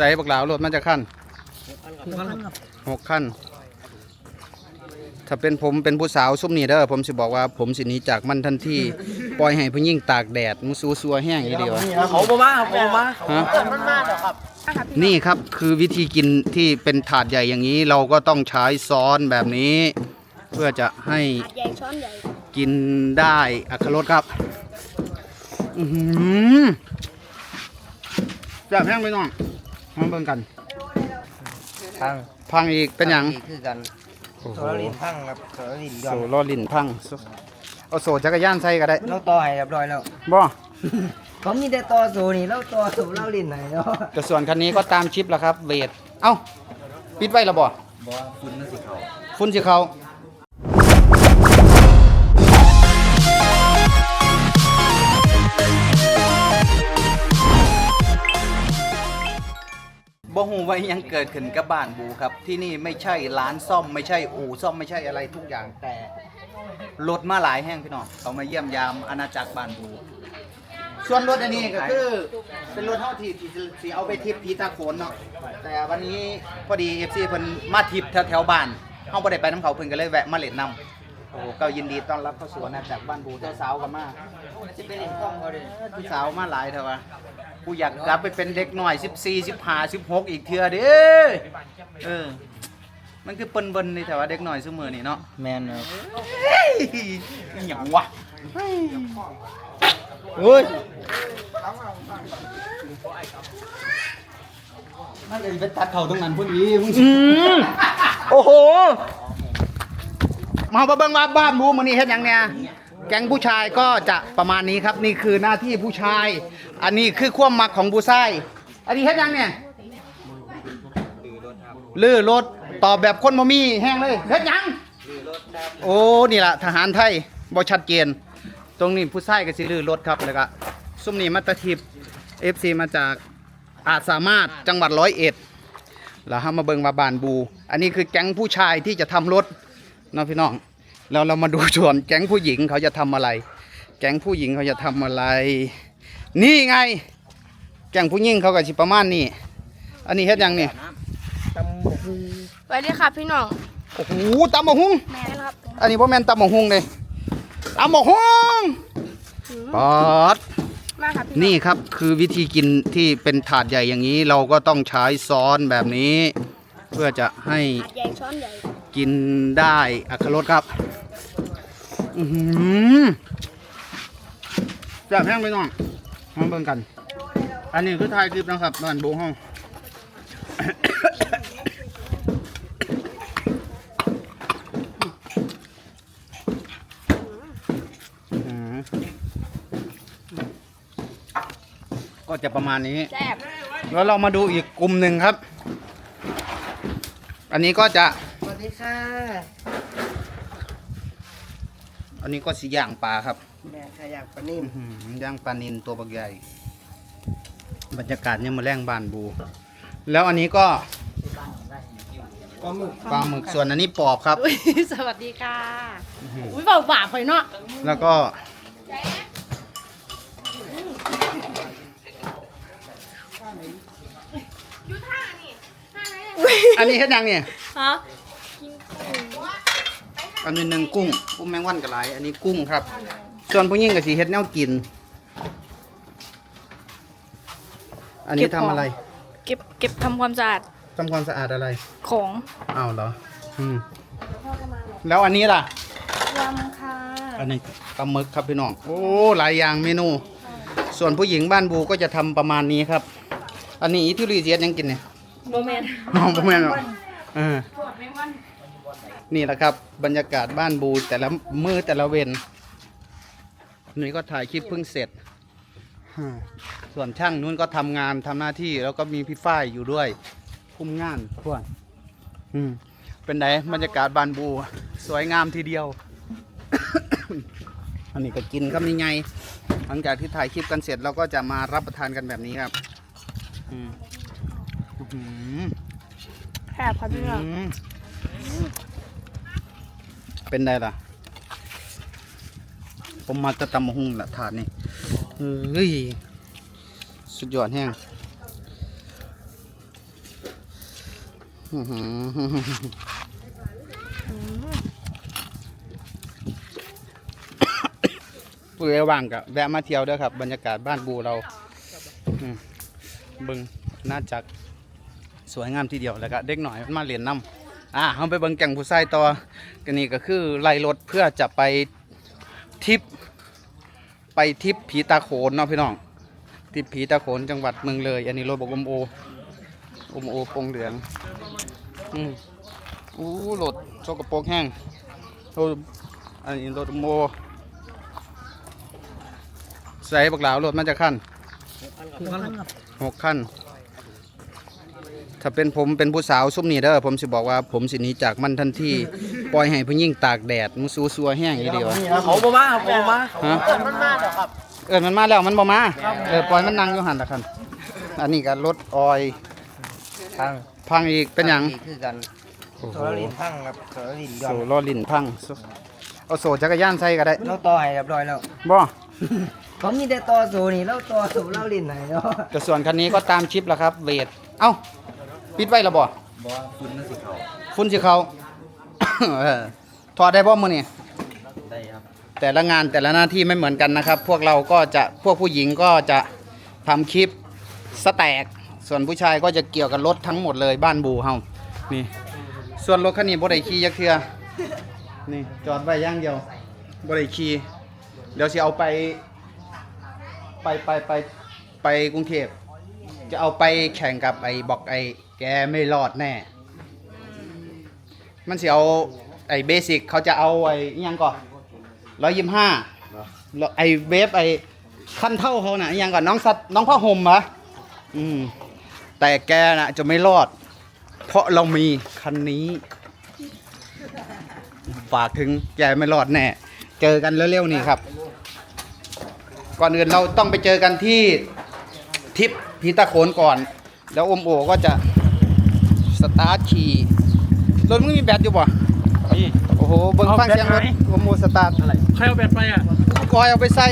ส่บักหลาวรถมันจะขั้นครับหกขั้นถ้าเป็นผมเป็นผู้สาวซุ่มนี่เด้อผมสิบอกว่าผมสิหนีจากมันทันทีปล่อยให้ผู้หญิงตากแดดมุสูซัวแห้งอีเดียวเขาบ่มาเขาบ่มาฮะมันมาเหรอครับนี่ครับคือวิธีกินที่เป็นถาดใหญ่อย่างนี้ เราก็ต้องใช้ซ้อนแบบนี้ เพื่อจะให้ใหญ่ช้อนใหญ่กินได้อัครสครับอือหือแบบแห้งไปน้อง มาเบิ่งกัน พังพังอีกเป็นหยังคือกันโอ้โหโซลารินพังครับโซลารินยอโซมลอลินพังโซเอาโซจักรยานใส่ก็ได้เราต่อให้เรียบร้อยแล้วบ่เขามีแต่ต่อโซนี่เราต่อโซลารินไหนเนาะแต่ส่วนคันนี้ก็ตามชิปแล้วครับเวทเอ้าปิดไว้แล้วบ่บ่คุณนั่นสิเขาฝุ่นสิเขา บ่ฮู้ว่าอิหยังเกิดขึ้นกับบ้านบูครับ ที่นี่ไม่ใช่ร้านซ่อมไม่ใช่อู่ซ่อมไม่ใช่อะไรทุกอย่างแต่รถมาหลายแห้งพี่น้องเขามาเยี่ยมยามอาณาจักรบ้านบู ส่วนรถอันนี้ก็คือเป็นรถเท่าที่ที่สิเอาไปทิพพีตาโขนเนาะแต่วันนี้พอดี FC เพิ่นมาทิพแถวๆบ้านเฮาบ่ได้ไปน้ำเขาเพิ่นก็เลยแวะมาเล่นน้ำโอ้ก็ยินดีต้อนรับเข้าสู่อาณาจักรบ้านบูเจ้าสาวกันมาจะไปเล่นกล้องเขาเลยผู้สาวมาหลายเถอะวะ กูอยากกลับไปเป็นเด็กหน่อย14 15 16 อีกเทื่อเด้อเออ มันคือเปิ้นเบิ่นนี่แต่ว่าเด็กหน่อยซุมื้อนี่เนาะแมนครับเฮ้ยอหย่างวะเฮ้ยมันเลยไปตัดเขาตรงนั้นพุ่นอีมึงโอ้โหมาเบิ่งว่าบ้านบูมื้อนี้เฮ็ดหยังเนี่ย แก๊งผู้ชายก็จะประมาณนี้ครับ นี่คือหน้าที่ผู้ชาย อันนี้คือความมักของผู้ชาย อันนี้เฮ็ดยังเนี่ยลื้อรถตอบแบบคนบ่มีแห้งเลยเฮ็ดยังโอ้นี่ล่ะทหารไทยบ่ชัดเจน ตรงนี้ผู้ชายก็สิลื้อรถครับแล้วก็ซุ่มนี้มาตทิพ FC มาจากอาจสามารถจังหวัดร้อยเอ็ดแล้วเรามาเบิงว่าบานบู อันนี้คือแก๊งผู้ชายที่จะทำรถน้องพี่น้อง แล้วเรามาดูส่วนแก๊งผู้หญิงเขาจะทำอะไร แก๊งผู้หญิงเขาจะทำอะไร นี่ไง แก๊งผู้หญิงเขาก็สิประมาณนี้อันนี้เฮ็ดหยังนี่ตำบักหุ่งสวัสดีครับพี่น้องโอ้โหตำบักหุ่งแม่ครับอันนี้พ่แม่นตำบักหุ่งเลยตำบักหุ่งปอดมาครับพี่นี่ครับคือวิธีกินที่เป็นถาดใหญ่อย่างนี้เราก็ต้องใช้ซ้อนแบบนี้ เพื่อจะให้ใหญ่ช้อนใหญ่กินได้อัครสครับ อือหือแบบแห้งไปน้องมาเบิ่งกัน อันนี้คือถ่ายคลิปนะครับบ้านโบห้องอื้อหือก็จะประมาณนี้ แซ่บแล้วเรามาดูอีกกลุ่มหนึ่งครับ อันนี้ก็จะ สวัสดีค่ะ อันนี้ก็สีย่างปลาครับแม่ขยักปลานิ่มอื้อหือย่างปลานินตัวบักใหญ่ บรรยากาศเนี่ยมาแรงบานบู แล้วอันนี้ก็ปลาหมึกปลาหมึกส่วนอันนี้ปอบครับ อุ๊ยสวัสดีค่ะ อุ้ยเบาบาปไปเนาะแล้วก็ อันนี้เฮ็ดยังเนี่ย ฮะ อันนี้หนึ่งกุ้งกุ้งแมงวันกับไรอันนี้กุ้งครับ ส่วนผู้หญิงกับสีเฮ็ดแนวกิน อันนี้ทำอะไรเก็บเก็บทำความสะอาดทำความสะอาดอะไรของอ้าวเหรออืมแล้วอันนี้ล่ะยำค่ะอันนี้ปลาหมึกครับพี่น้องโอ้หลายอย่างเมนู ส่วนผู้หญิงบ้านบูก็จะทำประมาณนี้ครับ อันนี้อิทุลีเซียสยังกินเนี่ยโมเมนต์น้องพ่อแม่นบ่เออ นี่แหละครับ บรรยากาศบ้านบูแต่ละมือแต่ละเวนนี่ก็ถ่ายคลิปเพิ่งเสร็จฮะส่วนช่างนู้นก็ทำงานทำหน้าที่แล้วก็มีพี่ฝ้ายอยู่ด้วย คุมงานพวกอืมเป็นไงบรรยากาศบ้านบู สวยงามทีเดียว อันนี้ก็กินครับนี่ไง หลังจากที่ถ่ายคลิปกันเสร็จเราก็จะมารับประทานกันแบบนี้ครับอืมอื้อหือแซ่บครับพี่น้องอืม เป็นไงล่ะ ผมมาจะตำมะฮุ่งละถาดนี่เฮ้ยสุดยอดแห้งอื้อหือผู้ใดว่างกับแวะมาเที่ยวด้อครับ บรรยากาศบ้านบูเราบึงน่าจักสวยงามทีเดียวแล้วก็เด็กหน่อยมันมาเรียนน้ำ อ่าเราไปเบิ่งแก่งผู้ชายต่อกันนี่ก็คือไล่รถเพื่อจะไปทิปไปทิปผีตาโขนเนาะพี่น้องทิปผีตาโขนจังหวัดเมืองเลย อันนี้รถบอกอมโออมโอโปงเหลืองอืมอู้รถโซกโปกแห้งโอ้อันนี้รถอมโอใส่บักหลาวรถมันจะขั้นหกขั้น ถ้าเป็นผมเป็นผู้สาวซุ่มนี่เด้อผมสิบอกว่าผมสิหนีจากมันทันทีปล่อยให้ผู้หญิงตากแดดมุสูซัวแห้งอย่างเดียวเขาบ่มาเขาบ่มาฮะมันมาเด้อครับเออมันมาแล้วมันบ่มาเออปล่อยมันนั่งอยู่หันละคันอันนี้ก็รถออยพังพังอีกเป็นหยังคือกันโอ้โหโซลารินพังครับโซลารินย้อโซ่นล้อลิ้นพังโซ่เอาโซ่จักรยานใส่ก็ได้เราต่อให้เรียบร้อยแล้วบ่เขามีแต่ต่อโซนี่เราต่อโซเราลินไหนเนาะแต่ส่วนคันนี้ก็ตามชิปแล้วครับเวท เอ้าปิดไว้แล้วบ่บ่คุณนั่นสิเขาฟุ้นสิเขา เออถอดได้บ่มื้อนี้ ได้ครับแต่ละงานแต่ละหน้าที่ไม่เหมือนกันนะครับ พวกเราก็จะพวกผู้หญิงก็จะทำคลิปสแต็กส่วนผู้ชายก็จะเกี่ยวกับรถทั้งหมดเลยบ้านบูเฮานี่ ส่วนรถคันนี้บ่ได้ขี่ยักเทือนี่จอดไว้อย่างเดียวบ่ได้ขี่เดี๋ยวสิเอาไป ไปไปไปไปกรุงเทพ จะเอาไปแข่งกับไอ้บอกไอ้แกไม่รอดแน่ มันสิเอาไอ้เบสิกเขาจะเอาไอ้อิหยังก่อนร้อยยี่ห้าไอเวฟไอขั้นเท่าเขาน่ะยังก่อนน้องสัตน้องผ้าห่มเหรออืมแต่แกน่ะจะไม่รอด เพราะเรามีคันนี้ ฝากถึงแกไม่รอดแน่ เจอกันเร็วๆนี่ครับ ก่อนอื่นเราต้องไปเจอกันที่ทิป พีตาโขนก่อน แล้วอมโอก็จะสตาร์ทขี่รถมึงมีแบตอยู่ป่ะนี่ โอ้โหเบิ่งฟังเสียงรถอมโอสตาร์ทอะไรใครเอาแบตไปอะ กอยเอาไปใส่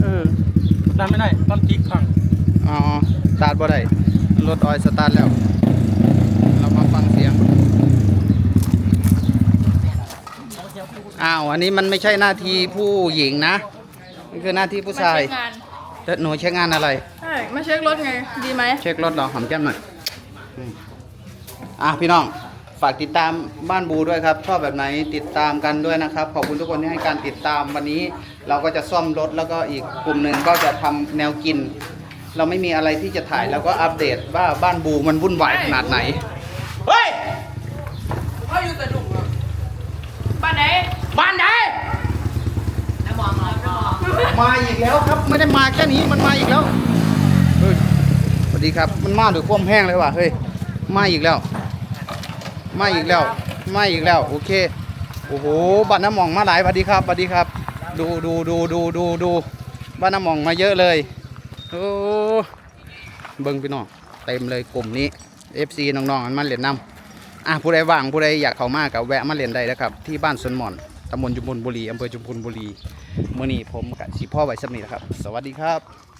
เออดันไม่ได้ต้นจิกพังอ๋อสตาร์ทบ่ได้รถออยสตาร์ทแล้ว เรามาฟังเสียงอ้าวอันนี้มันไม่ใช่หน้าที่ผู้หญิงนะมันคือหน้าที่ผู้ชายมาเช็คงาน แล้วหนูเช็คงานอะไร ใช่มาเช็ครถไง ดีไหมเช็ครถเหรอหอมแก้มหน่อยอืมอะพี่น้อง ฝากติดตามบ้านบูด้วยครับ ชอบแบบไหนติดตามกันด้วยนะครับ ขอบคุณทุกคนที่ให้การติดตามวันนี้ เราก็จะซ่อมรถแล้วก็อีกกลุ่มหนึ่งก็จะทำแนวกิน เราไม่มีอะไรที่จะถ่ายแล้วก็อัปเดตว่าบ้านบูมันวุ่นวายขนาดไหน เฮ้ยบ้านไหนบ้านไหน มาอีกแล้วครับ ไม่ได้มาแค่นี้มันมาอีกแล้วเฮ้ยสวัสดีครับ มันมาด้วยความแห้งเลยว่ะเฮ้ยมาอีกแล้ว มาอีกแล้ว มาอีกแล้ว โอเค โอ้โหบ้านน้ำหมองมาหลายสวัสดีครับสวัสดีครับ ดูดูดูดูดูดูบ้านน้ำหมองมาเยอะเลยโอ้เบิ้งพี่น้องเต็มเลยกลุ่มนี้ FC น้องๆมันมาเล่นนำอะผู้ใดว่างผู้ใดอยากเข้ามากกับแวะมาเล่นได้นะครับ ที่บ้านสนหมอน ตำบลจุมพลบุรีอำเภอจุมพลบุรีเมื่อนี้ผมกับสีพ่อไว้สำนีนะครับ สวัสดีครับ